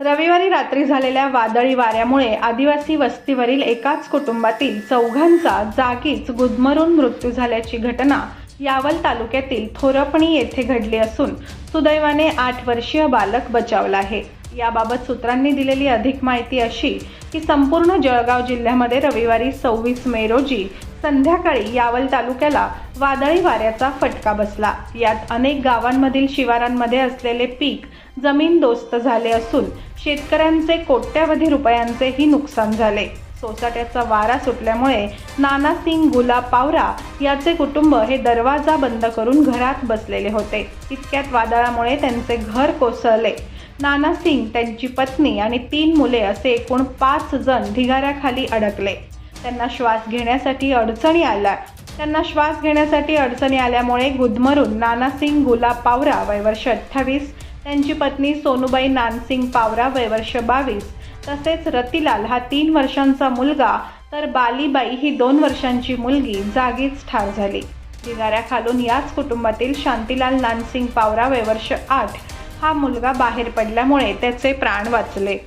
रविवारी रात्री झालेल्या वादळी वाऱ्यामुळे आदिवासी वस्तीवरील एकाच कुटुंबातील चौघांचा जागीच गुदमरून मृत्यू झाल्याची घटना यावल तालुक्यातील थोरपणी येथे घडली असून सुदैवाने आठ वर्षीय बालक बचावला आहे. याबाबत सूत्रांनी दिलेली अधिक माहिती अशी की संपूर्ण जळगाव जिल्ह्यामध्ये रविवारी सव्वीस मे रोजी संध्याकाळी यावल तालुक्याला वादळी वाऱ्याचा फटका बसला. यात अनेक गावांमधील शिवारांमध्ये असलेले पीक जमीनदोस्त झाले असून शेतकऱ्यांचे कोट्यावधी रुपयांचेही नुकसान झाले. सोसाट्याचा वारा सुटल्यामुळे नानासिंग गुला पावरा याचे कुटुंब हे दरवाजा बंद करून घरात बसलेले होते. इतक्यात वादळामुळे त्यांचे घर कोसळले. नाना सिंग त्यांची पत्नी आणि तीन मुले असे एकूण पाच जण ढिगाऱ्याखाली अडकले. त्यांना श्वास घेण्यासाठी अडचणी आल्या. त्यांना श्वास घेण्यासाठी अडचणी आल्यामुळे गुदमरून नानासिंग गुलाब पावरा वयवर्ष अठ्ठावीस त्यांची पत्नी सोनूबाई नानसिंग पावरा वयवर्ष बावीस तसेच रतिलाल हा तीन वर्षांचा मुलगा तर बालीबाई ही दोन वर्षांची मुलगी जागीच ठार झाली. ढिगाऱ्याखालून याच कुटुंबातील शांतीलाल नानसिंग पावरा वयवर्ष आठ हा मुलगा बाहेर पडल्यामुळे त्याचे प्राण वाचले.